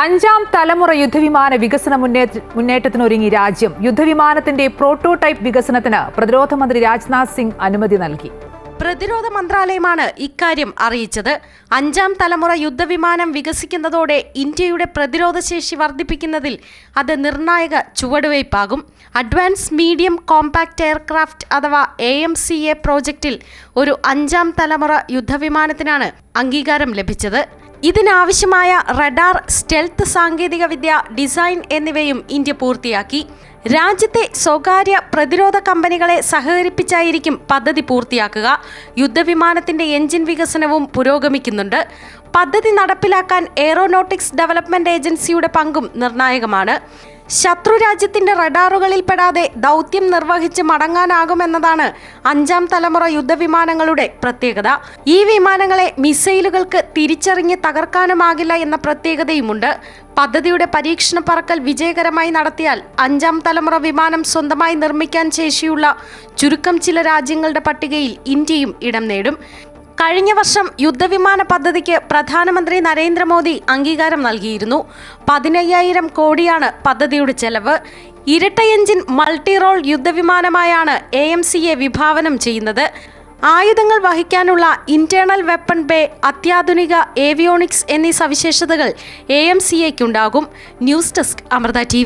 അഞ്ചാം തലമുറ യുദ്ധവിമാന വികസന മുന്നേറ്റ മുന്നേറ്റത്തിനൊരുങ്ങി രാജ്യം. യുദ്ധവിമാനത്തിന്റെ പ്രോട്ടോടൈപ്പ് വികസനത്തിന് പ്രതിരോധ മന്ത്രി രാജ്നാഥ് സിംഗ് അനുമതി നൽകി. പ്രതിരോധ മന്ത്രാലയമാണ് ഇക്കാര്യം അറിയിച്ചത്. അഞ്ചാം തലമുറ യുദ്ധവിമാനം വികസിക്കുന്നതോടെ ഇന്ത്യയുടെ പ്രതിരോധ ശേഷി വർദ്ധിപ്പിക്കുന്നതിൽ അത് നിർണായക ചുവടുവയ്പാകും. അഡ്വാൻസ് മീഡിയം കോമ്പാക്ട് എയർക്രാഫ്റ്റ് അഥവാ എ എം സി എ പ്രോജക്റ്റിൽ ഒരു അഞ്ചാം തലമുറ യുദ്ധവിമാനത്തിനാണ് അംഗീകാരം ലഭിച്ചത്. ഇതിനാവശ്യമായ റഡാർ സ്റ്റെൽത്ത് സാങ്കേതികവിദ്യ ഡിസൈൻ എന്നിവയും ഇന്ത്യ പൂർത്തിയാക്കി. രാജ്യത്തെ സ്വകാര്യ പ്രതിരോധ കമ്പനികളെ സഹകരിപ്പിച്ചായിരിക്കും പദ്ധതി പൂർത്തിയാക്കുക. യുദ്ധവിമാനത്തിന്റെ എഞ്ചിൻ വികസനവും പുരോഗമിക്കുന്നുണ്ട്. പദ്ധതി നടപ്പിലാക്കാൻ എയ്റോനോട്ടിക്സ് ഡെവലപ്മെന്റ് ഏജൻസിയുടെ പങ്കും നിർണായകമാണ്. ശത്രുരാജ്യത്തിന്റെ റഡാറുകളിൽ പെടാതെ ദൗത്യം നിർവഹിച്ച് മടങ്ങാനാകുമെന്നതാണ് അഞ്ചാം തലമുറ യുദ്ധവിമാനങ്ങളുടെ പ്രത്യേകത. ഈ വിമാനങ്ങളെ മിസൈലുകൾക്ക് തിരിച്ചറിഞ്ഞ് തകർക്കാനുമാകില്ല എന്ന പ്രത്യേകതയുമുണ്ട്. പദ്ധതിയുടെ പരീക്ഷണ പറക്കൽ വിജയകരമായി നടത്തിയാൽ അഞ്ചാം തലമുറ വിമാനം സ്വന്തമായി നിർമ്മിക്കാൻ ശേഷിയുള്ള ചുരുക്കം ചില രാജ്യങ്ങളുടെ പട്ടികയിൽ ഇന്ത്യയും ഇടം നേടും. കഴിഞ്ഞ വർഷം യുദ്ധവിമാന പദ്ധതിക്ക് പ്രധാനമന്ത്രി നരേന്ദ്രമോദി അംഗീകാരം നൽകിയിരുന്നു. പതിനയ്യായിരം കോടിയാണ് പദ്ധതിയുടെ ചെലവ്. ഇരട്ട എഞ്ചിൻ മൾട്ടി റോൾ യുദ്ധവിമാനമായാണ് എ എം സി എ വിഭാവനം ചെയ്യുന്നത്. ആയുധങ്ങൾ വഹിക്കാനുള്ള ഇന്റേണൽ വെപ്പൺ ബേ അത്യാധുനിക ഏവിയോണിക്സ് എന്നീ സവിശേഷതകൾ എ എം സി എക്കുണ്ടാകും ന്യൂസ് ഡെസ്ക് അമൃത ടി